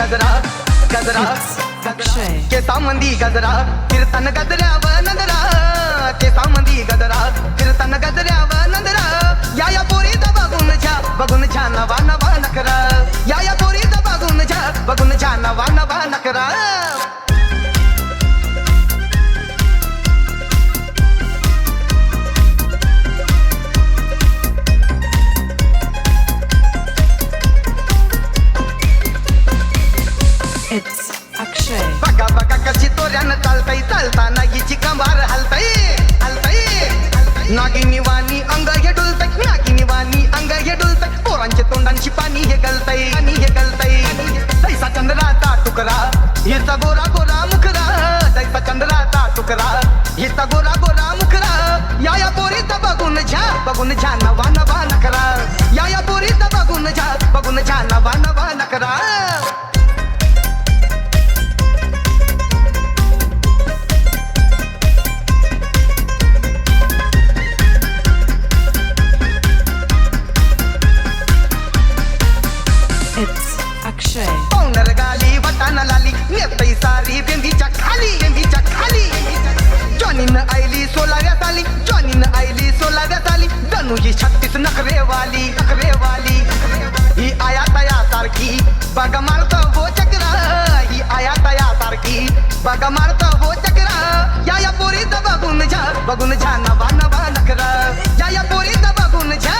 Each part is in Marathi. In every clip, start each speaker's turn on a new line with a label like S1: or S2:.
S1: गजरा
S2: अक्षय.
S1: केसामंदी गजरा कीर्तन गजऱ्याव नंदरा केसामंदी गजरा कीर्तन गजऱ्याव नंदरा या या पोरीचा बघून छा बघून छा नवा नवा नकरा या या पोरीचा बघून छा बघून छा नवा नवा नकरा
S2: It's Akshay.
S1: बघा बघा कशी तोऱ्यानं चालताय चालताना हिची कंबार हलताय हलताय नागिनी वाणी अंग हे डुलताय नागिनी वाणी अंग हे डुलताय पोरांच्या तोंडांची पाणी हे गलताय पाणी हे गलताय तैसा चंद्राचा तुकरा हिचा गोरा गोरा मुखरा तैसा चंद्राचा तुकरा हिचा गोरा गोरा मुखरा या या पोरीचा बघून झा बघून छा नवा नवा नकरा या या पोरीचा बघून झा बघून छा नवा नवा
S2: It's अक्षय
S1: पावनर गाली वटाना लाली नेतई सारी बेंबीच्या खाली बेंबीच्या खाली. जॉनीन आईली सोलाव्या साली जॉनीन आईली सोलाव्या साली. जणू ही छत्तीस नखरे वाली नखरे वाली ही आया तया सारखी बघा मारत हो चक्रा. ही आया तया सारखी बघा मारत हो चक्रा. या या पोरीचं बघून झा बघून झा नवा नवा नखरा. या या पोरीचं बघून बघून झा.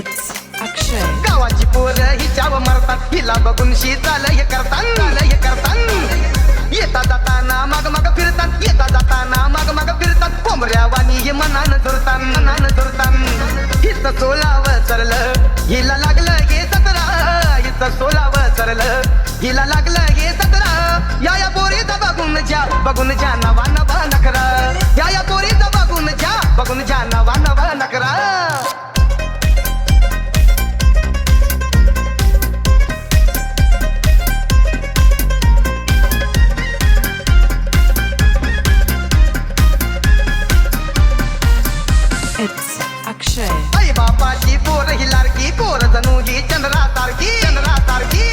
S2: It's अक्षय
S1: गावाची पोरं हिच्याव मरतात. हिला बघून शीताल हे करतात. झालं हे करतात. येता जाताना माग माग फिरतात. येता जाताना माग माग फिरतात. कोंबऱ्या वाणी हे मनान धरतात मनान धरतात हिचं सोलाव चरलं हिला लागलं हे सतरा हिचं सोलाव चरलं हिला लागलं हे सतरा या या पोरीचा बघून जा. बघून जा नवा नवा नखरा. या या पोरीचा चंद्रा सारखी चंद्रा सारखी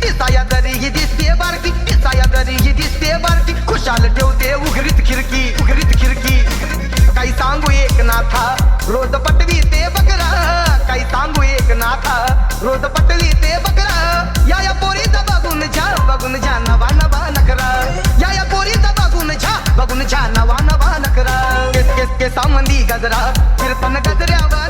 S1: दिसाया दरी ही दिसते बारकी दिसाया दरी ही दिसते बारकी. खुशाल ठेवते उघडीत खिडकी उघडीत खिडकी. काही सांगू एक नाथा रोज पटवी ते बकरा. काही सांगू एक नाथा रोज पटवी ते बकरा. या या पोरीचा बघून झा बघून झा नवा नवा नकरा या या पोरीचा बघून झा बघून झा नवा नवा नकरा केस केस केसामंदी गजरा कीर्तन गजऱ्यावर.